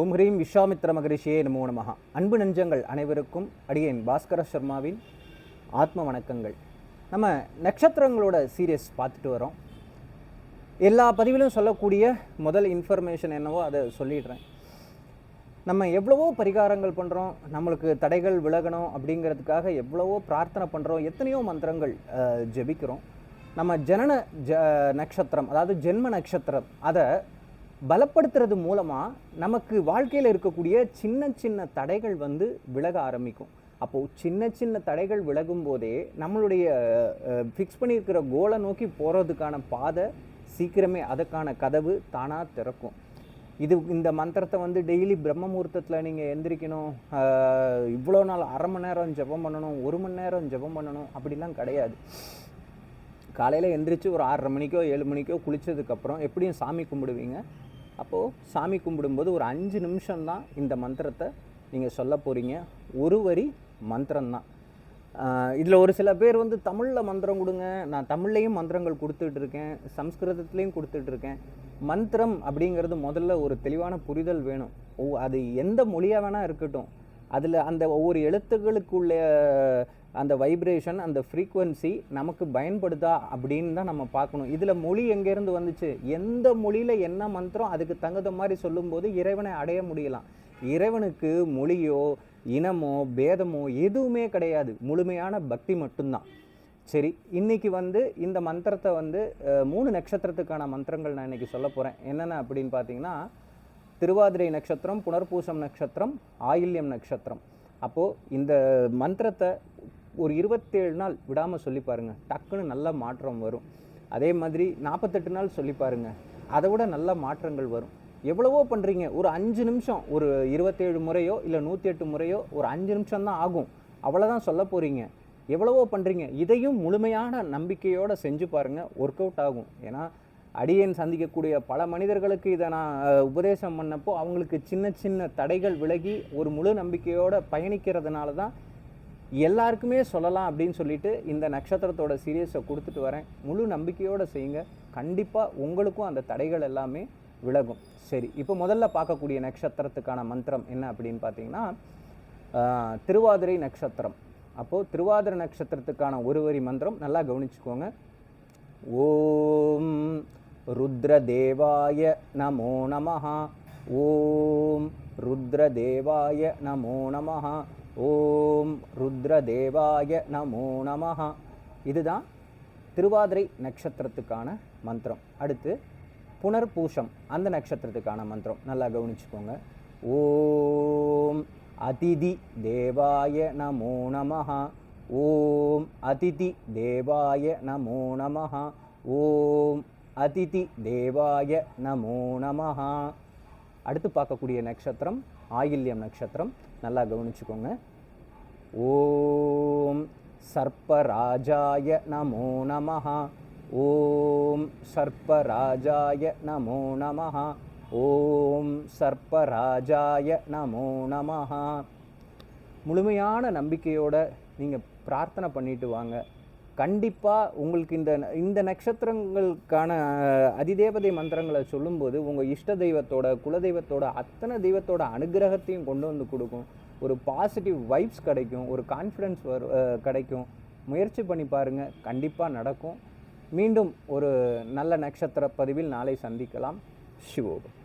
ஓம் ஹ்ரீம் விஸ்வாமித்ர மகரிஷியே நமோ நமகா அன்பு நெஞ்சங்கள் அனைவருக்கும் அடியேன் பாஸ்கர சர்மாவின் ஆத்ம வணக்கங்கள். நம்ம நட்சத்திரங்களோட சீரியஸ் பார்த்துட்டு வரோம். எல்லா பதிவிலும் சொல்லக்கூடிய முதல் இன்ஃபர்மேஷன் என்னவோ அதை சொல்லிடுறேன். நம்ம எவ்வளவோ பரிகாரங்கள் பண்ணுறோம் நம்மளுக்கு தடைகள் விலகணும் அப்படிங்கிறதுக்காக எவ்வளவோ பிரார்த்தனை பண்ணுறோம் எத்தனையோ மந்திரங்கள் ஜெபிக்கிறோம். நம்ம ஜனன ஜ நட்சத்திரம் அதாவது ஜென்ம நட்சத்திரம் அதை பலப்படுத்துறது மூலமாக நமக்கு வாழ்க்கையில் இருக்கக்கூடிய சின்ன சின்ன தடைகள் வந்து விலக ஆரம்பிக்கும். அப்போது சின்ன சின்ன தடைகள் விலகும் போதே நம்மளுடைய ஃபிக்ஸ் பண்ணியிருக்கிற கோலை நோக்கி போகிறதுக்கான பாதை சீக்கிரமே அதற்கான கதவு தானாக திறக்கும். இது இந்த மந்திரத்தை வந்து டெய்லி பிரம்ம முகூர்த்தத்தில் நீங்கள் எந்திரிக்கணும் இவ்வளோ நாள் அரை மணி நேரம் ஜெபம் பண்ணணும் ஒரு மணி நேரம் ஜெபம் பண்ணணும் அப்படிலாம் கிடையாது. காலையில் எந்திரிச்சு ஒரு ஆறரை மணிக்கோ ஏழு மணிக்கோ குளிச்சதுக்கப்புறம் எப்படியும் சாமி கும்பிடுவீங்க. அப்போது சாமி கும்பிடும்போது ஒரு அஞ்சு நிமிஷம் தான் இந்த மந்திரத்தை நீங்கள் சொல்ல போகிறீங்க ஒரு வரி மந்திரம்தான். இதில் ஒரு சில பேர் வந்து தமிழில் மந்திரம் கொடுங்க. நான் தமிழ்லேயும் மந்திரங்கள் கொடுத்துட்டு இருக்கேன். சம்ஸ்கிருதத்துலேயும் கொடுத்துட்ருக்கேன் மந்திரம் அப்படிங்கிறது முதல்ல ஒரு தெளிவான புரிதல் வேணும். ஓ அது எந்த மொழியாக வேணால் இருக்கட்டும். அதில் அந்த ஒவ்வொரு எழுத்துக்களுக்குள்ள அந்த வைப்ரேஷன் அந்த ஃப்ரீக்குவென்சி நமக்கு பயன்படுதா அப்படின்னு தான் நம்ம பார்க்கணும். இதில் மொழி எங்கேருந்து வந்துச்சு? எந்த மொழியில் என்ன மந்திரம் அதுக்கு தகுந்த மாதிரி சொல்லும்போது இறைவனை அடைய முடியலாம். இறைவனுக்கு மொழியோ இனமோ பேதமோ எதுவுமே கிடையாது. முழுமையான பக்தி மட்டும்தான். சரி இன்னைக்கு வந்து இந்த மந்திரத்தை வந்து மூணு நட்சத்திரத்துக்கான மந்திரங்கள் நான் இன்றைக்கி சொல்ல போகிறேன் என்னென்ன அப்படின்னு பார்த்தீங்கன்னா திருவாதிரை நட்சத்திரம் புனர்பூசம் நட்சத்திரம் ஆயில்யம் நட்சத்திரம். அப்போது இந்த மந்திரத்தை ஒரு இருபத்தேழு நாள் விடாமல் சொல்லி பாருங்கள் டக்குன்னு நல்ல மாற்றம் வரும். அதே மாதிரி நாற்பத்தெட்டு நாள் சொல்லி பாருங்கள் அதை விட நல்ல மாற்றங்கள் வரும். எவ்வளவோ பண்ணுறீங்க ஒரு அஞ்சு நிமிஷம் ஒரு இருபத்தேழு முறையோ இல்லை நூற்றி எட்டு முறையோ ஒரு அஞ்சு நிமிஷம் தான் ஆகும். அவ்வளோதான் சொல்ல போகிறீங்க எவ்வளவோ பண்ணுறீங்க இதையும் முழுமையான நம்பிக்கையோடு செஞ்சு பாருங்கள் ஒர்க் அவுட் ஆகும். ஏன்னா அடியேன் சந்திக்கக்கூடிய பல மனிதர்களுக்கு இதை நான் உபதேசம் பண்ணப்போ அவங்களுக்கு சின்ன சின்ன தடைகள் விலகி ஒரு முழு நம்பிக்கையோடு பயணிக்கிறதுனால தான் எல்லாருக்குமே சொல்லலாம் அப்படின்னு சொல்லிட்டு இந்த நட்சத்திரத்தோட சீரியஸை கொடுத்துட்டு வரேன். முழு நம்பிக்கையோடு செய்யுங்க. கண்டிப்பாக உங்களுக்கும் அந்த தடைகள் எல்லாமே விலகும். சரி இப்போ முதல்ல பார்க்கக்கூடிய நட்சத்திரத்துக்கான மந்திரம் என்ன அப்படின்னு பார்த்தீங்கன்னா திருவாதிரை நட்சத்திரம். அப்போது திருவாதிரை நட்சத்திரத்துக்கான ஒரு வரி மந்திரம் நல்லா கவனிச்சுக்கோங்க. ஓம் ருத்ர தேவாய நமோ நமஹா. ஓம் ருத்ரதேவாய நமோ நமஹ. ஓம் ருத்ரதேவாய நமோ நமஹ. இதுதான் திருவாதிரை நட்சத்திரத்துக்கான மந்திரம். அடுத்து புனர்பூஷம் அந்த நட்சத்திரத்துக்கான மந்திரம். நல்லா கவனிச்சுக்கோங்க. ஓம் அதிதி தேவாய நமோ நமஹ. ஓம் அதிதி தேவாய நமோ நமஹ. ஓம் அதிதி தேவாய நமோ நமஹா. அடுத்து பார்க்கக்கூடிய நட்சத்திரம் ஆயில்யம் நட்சத்திரம். நல்லா கவனிச்சுக்கோங்க. ஓம் சர்ப்பராஜாய நமோ நமஹா. ஓம் சர்ப்பராஜாய நமோ நமஹா. ஓம் சர்ப்பராஜாய நமோ நமஹா. முழுமையான நம்பிக்கையோட நீங்கள் பிரார்த்தனை பண்ணிட்டு வாங்க. கண்டிப்பாக உங்களுக்கு இந்த இந்த நட்சத்திரங்களுக்கான அதிதேவதை மந்திரங்களை சொல்லும்போது உங்கள் இஷ்ட தெய்வத்தோட குலதெய்வத்தோட அத்தனை தெய்வத்தோட அனுகிரகத்தையும் கொண்டு வந்து கொடுக்கும். ஒரு பாசிட்டிவ் வைப்ஸ் கிடைக்கும் ஒரு கான்ஃபிடென்ஸ் வரும் கிடைக்கும். முயற்சி பண்ணி பாருங்கள் கண்டிப்பாக நடக்கும். மீண்டும் ஒரு நல்ல நட்சத்திர பதிவில் நாளை சந்திக்கலாம். சிவோபம்